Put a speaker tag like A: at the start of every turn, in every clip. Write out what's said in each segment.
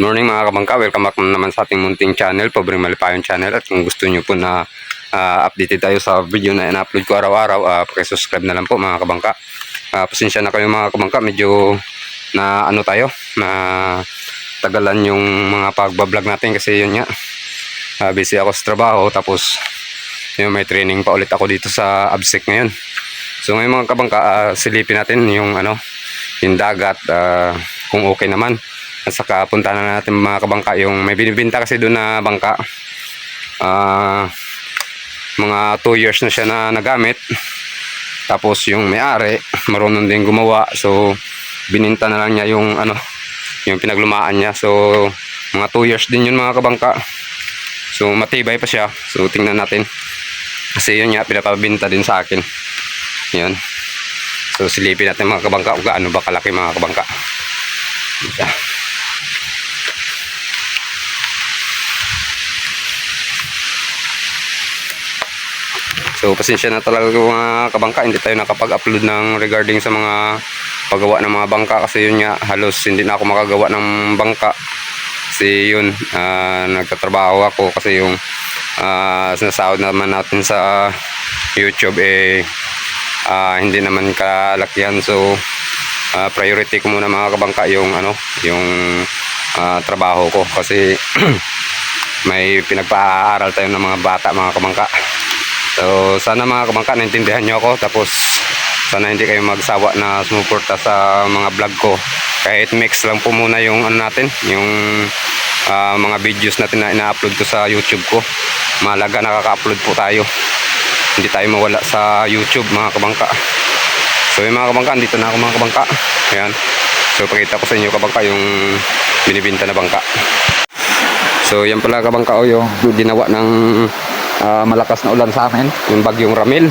A: Good morning mga kabangka, welcome back naman sa ating munting channel, Pobreng Malipayon channel at kung gusto nyo po na uh, updated tayo sa video na in-upload ko araw-araw, uh, pakisubscribe na lang po mga kabangka. Uh, pasensya na kayo mga kabangka, medyo na ano tayo, na tagalan yung mga pagbablog natin kasi yun nga, uh, busy ako sa trabaho tapos yun, may training pa ulit ako dito sa ABSEC ngayon. So ngayon mga kabangka, uh, silipin natin yung ano, yung dagat, uh, kung okay naman. At saka punta na natin mga kabangka yung may binibinta kasi doon na bangka. Ah mga 2 years na siya na nagamit. Tapos yung may-ari, marunong din gumawa. So bininta na lang niya yung ano, yung pinaglumaan niya. So mga 2 years din yun mga kabangka. So matibay pa siya. So tingnan natin. Kasi yun nga pinapabinta din sa akin. Yan. So silipin natin mga kabangka kung gaano ba kalaki mga kabangka. Isa. So pasensya na talaga mga kabangka, hindi tayo nakapag-upload ng regarding sa mga paggawa ng mga bangka kasi yun nga halos hindi na ako makagawa ng bangka. Kasi yun, ah, nagtatrabaho ako kasi yung uh, sinasahod naman natin sa YouTube eh ah, hindi naman kalakihan. So ah, priority ko muna mga kabangka yung ano, yung ah, trabaho ko kasi may pinagpa-aaral tayo ng mga bata mga kabangka. So, sana mga kabangka, naintindihan nyo ako. Tapos, sana hindi kayo magsawa na sumuporta sa mga vlog ko. Kahit mix lang po muna yung ano natin, yung ah, mga videos natin na ina-upload ko sa YouTube ko. Malaga nakaka-upload po tayo. Hindi tayo mawala sa YouTube mga kabangka. So, yung mga kabangka, dito na ako mga kabangka. Ayan. So, pakita ko sa inyo kabangka yung binibinta na bangka. So, yan pala kabangka o yung ginawa ng ah, malakas na ulan sa amin, yung bagyong Ramil.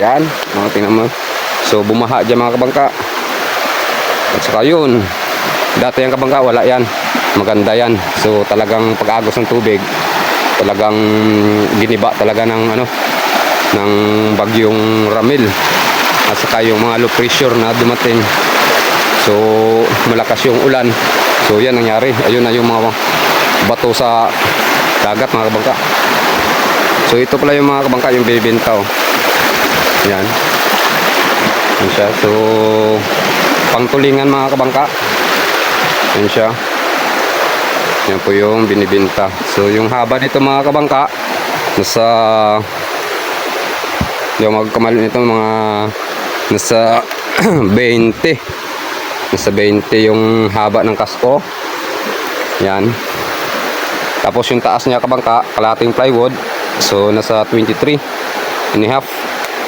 A: Yan, mga tingnan mo. So bumaha dyan mga kabangka. At saka yun, dati yung kabangka wala yan. Maganda yan. So talagang pag-agos ng tubig, talagang giniba talaga ng ano, ng bagyong Ramil. At saka yung mga low pressure na dumating. So malakas yung ulan. So yan nangyari. Ayun na yung mga bato sa dagat mga kabangka. So ito pala yung mga kabangka yung bibenta oh. Yan. Yan siya. So pangtulingan mga kabangka. Yan siya. Yan po yung binibenta. So yung haba nito mga kabangka nasa yung magkamali nito mga nasa 20 nasa 20 yung haba ng kasko yan tapos yung taas niya kabangka kalating plywood So, nasa 23 and a half.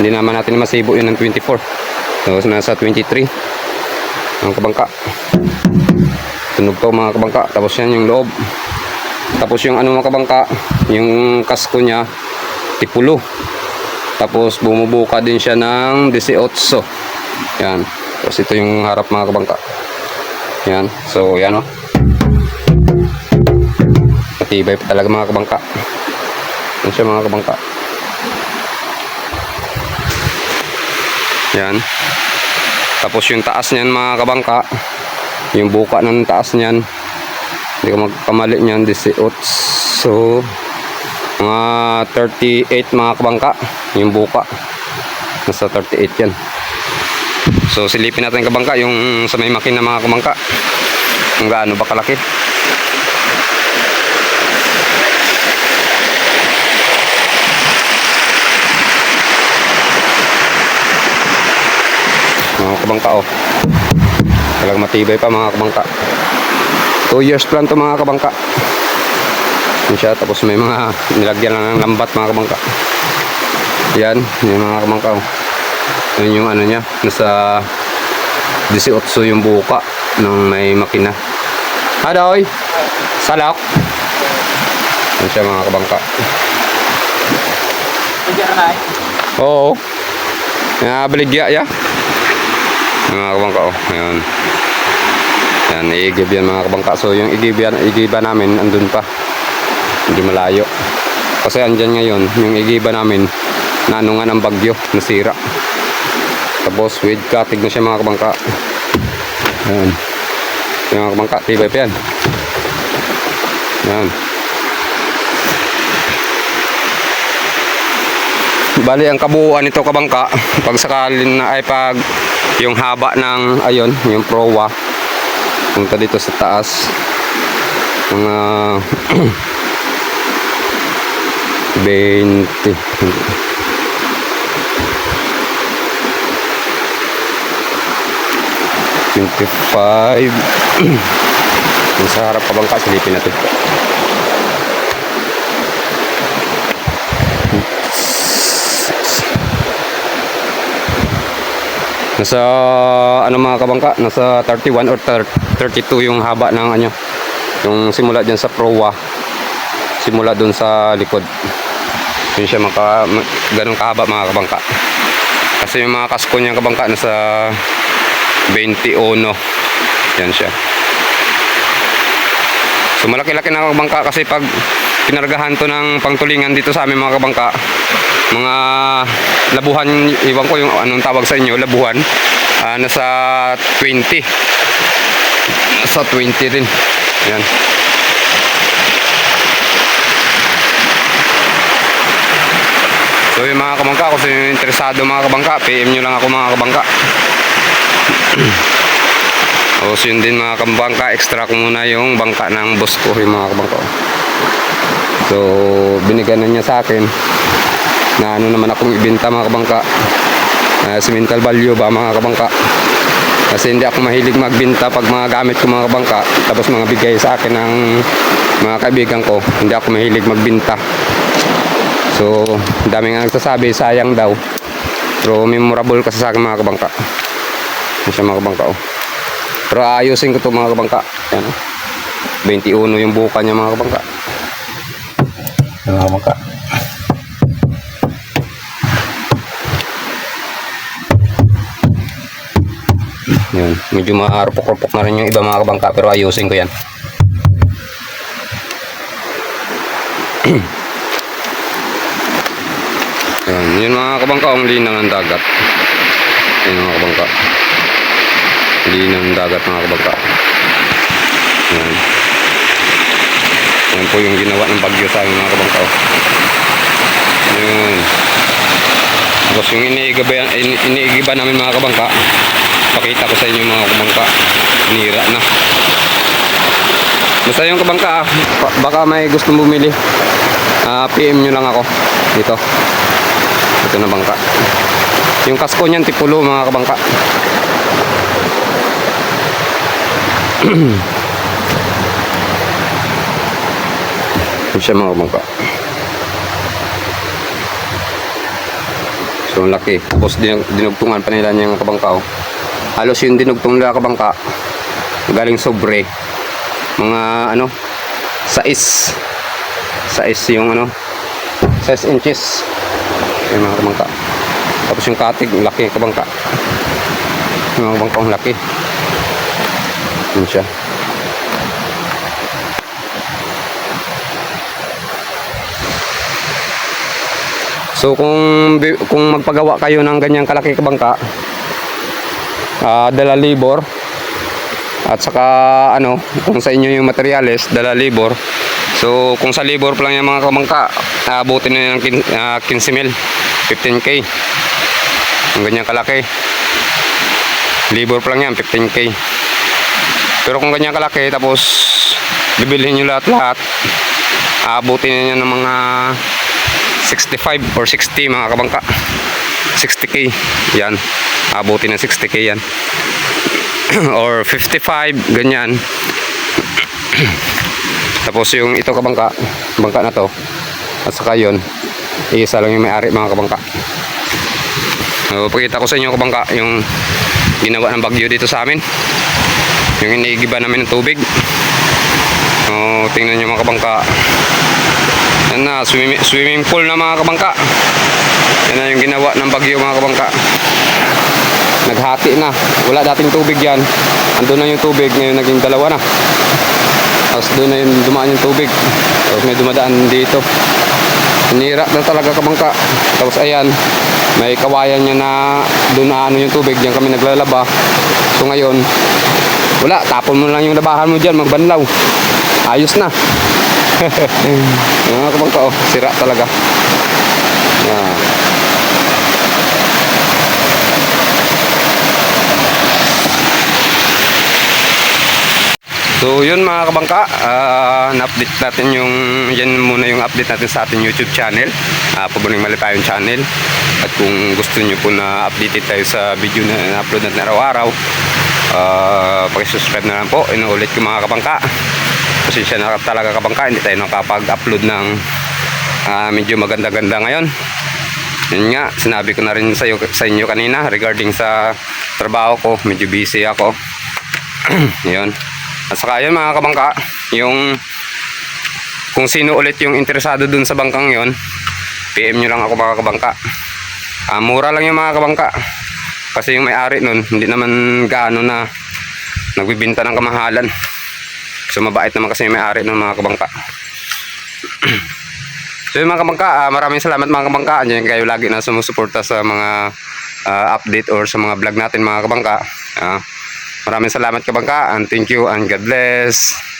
A: Hindi naman natin masibo yun ng 24. So, nasa 23. Ang kabangka. Tunog to mga kabangka. Tapos yan yung loob. Tapos yung ano mga kabangka, yung kasko niya, tipulo. Tapos bumubuka din siya ng 18. Yan. Tapos ito yung harap mga kabangka. Yan. So, yan o. Oh. Matibay pa talaga mga kabangka. Yan siya mga kabangka. Yan. Tapos yung taas niyan mga kabangka, yung buka ng taas niyan, hindi ka magkamali niyan, 18. So, mga 38 mga kabangka, yung buka. Nasa 38 yan. So, silipin natin kabangka, yung sa may makina mga kabangka. Kung gaano ba kalaki. Kabangka oh. Talagang matibay pa mga kabangka. 2 years plan to mga kabangka. Yun siya tapos may mga nilagyan lang ng lambat mga kabangka. Yan yung mga kabangka oh. Yun yung ano niya nasa 18 yung buka ng may makina. Hadoy salak. Yun siya mga kabangka. Oo. Nabaligya ya mga kabangka oh. Ayan. Yan iigib yan mga kabangka. So yung igib yan igiba namin andun pa. Hindi malayo. Kasi andyan ngayon yung igiba namin nanungan ang bagyo nasira. Tapos with cutting na siya mga kabangka. Ayan. Yung mga kabangka tibay pa yan. Yan. Bali, ang kabuuan nito kabangka, pag sakalin na ay pag yung haba ng, ayun, yung prowa, punta dito sa taas, mga 20. Twenty-five. Yung sa harap kabangka, silipin natin. Nasa ano mga kabangka, nasa 31 or 30 32 yung haba ng ano, yung simula diyan sa prowa. Simula doon sa likod. Yun siya maka ma- ganun kahaba mga kabangka. Kasi yung mga kasko niya kabangka nasa 21. Yan siya. So malaki-laki na kabangka kasi pag pinargahan to ng pangtulingan dito sa amin mga kabangka, mga labuhan, iwan ko yung anong tawag sa inyo, labuhan, ah, nasa 20. Nasa 20 rin. Yan. So yung mga kabangka, kung sino interesado mga kabangka, PM nyo lang ako mga kabangka. Tapos yun din mga kabangka, extra ko muna yung bangka ng boss ko, yung mga kabangka. So, binigyan na niya sa akin na ano naman akong ibenta mga kabangka. Uh, mental value ba mga kabangka. Kasi hindi ako mahilig magbenta pag mga gamit ko mga kabangka. Tapos mga bigay sa akin ng mga kaibigan ko. Hindi ako mahilig magbenta. So, dami nga nagsasabi, sayang daw. Pero memorable kasi sa akin mga kabangka. Yan siya mga kabangka oh. Pero ayusin ko to mga kabangka. Yan oh. 21 yung buka niya mga kabangka. Mga kabangka. Yan. Medyo maarupok-rupok na rin yung iba mga kabangka pero ayusin ko yan. Yan, yun mga kabangka, ang linaw ng dagat. Yan mga kabangka. Linaw ng dagat mga kabangka. Yan. Yan po yung ginawa ng bagyo sa amin mga kabangka. Yan. Tapos yung iniigiba, ini- iniigiba namin mga kabangka, pakita ko sa inyo mga kabangka. Nira na. Basta yung kabangka, ah, ba- baka may gustong bumili. Ah, PM nyo lang ako dito. Ito na bangka. Yung kasko niyan tipulo mga kabangka. Ito siya mga kabangka. So laki. Tapos din, dinugtungan pa nila niyang kabangka. oh. Halos yung dinugtong nila kabangka. Galing sobre. Mga ano, sais. Sais yung ano, 6 inches. Yung mga kabangka. Tapos yung katig, laki kabangka. Yung mga kabangka, ang laki. Yun siya. So kung kung magpagawa kayo ng ganyang kalaki kabangka, ah dala libor at saka ano, kung sa inyo yung materyales, dala libor. So kung sa libor pa lang yung mga kabangka, aabutin na ng kin- ah, 15 mil, 15k. Ang ganyang kalaki. Libor pa lang yan, 15k. Pero kung ganyan kalaki, tapos bibilhin nyo lahat-lahat, aabutin na niya ng mga 65 or 60 mga kabangka 60k yan. Abutin ng 60k yan. Or 55 ganyan. Tapos yung ito kabangka bangka na to. At saka yun isa lang yung may-ari mga kabangka. So, ko sa inyo kabangka yung ginawa ng bagyo dito sa amin. Yung iniigiba namin ng tubig. So, tingnan nyo mga kabangka. Yan na, swimming, swimming pool na mga kabangka. Yan na yung ginawa ng bagyo mga kabangka. Naghati na. Wala dating tubig yan. Andun na yung tubig, ngayon naging dalawa na. Tapos doon na yung dumaan yung tubig. Tapos may dumadaan dito. Nira na talaga kabangka. Tapos ayan, may kawayan niya na doon na ano yung tubig. Diyan kami naglalaba. So ngayon, Wala, tapon mo lang yung labahan mo dyan, magbanlaw. Ayos na. Mga kabangka, oh, sira talaga. Yan. So yun mga kabangka, ah, na-update natin yung, yan muna yung update natin sa ating YouTube channel, uh, Pabuning Malipayong channel. At kung gusto nyo po na updated tayo sa video na na-upload natin araw-araw, uh, pakisubscribe na lang po, inuulit ko mga kabangka. Pasensya na talaga kabangka, hindi tayo nakapag-upload ng ah, medyo maganda-ganda ngayon. Yun nga, sinabi ko na rin sa, sa inyo kanina regarding sa trabaho ko, medyo busy ako. yun. At saka yun mga kabangka, yung kung sino ulit yung interesado dun sa bangkang yon PM nyo lang ako mga kabangka. Ah, mura lang yung mga kabangka. Kasi yung may-ari nun, hindi naman gaano na nagbibinta ng kamahalan. So mabait naman kasi yung may-ari nun mga kabangka. so yun mga kabangka, ah, maraming salamat mga kabangka. Andiyan kayo lagi na sumusuporta sa mga ah, update or sa mga vlog natin mga kabangka. Ah, Maraming salamat kabangka and thank you and God bless.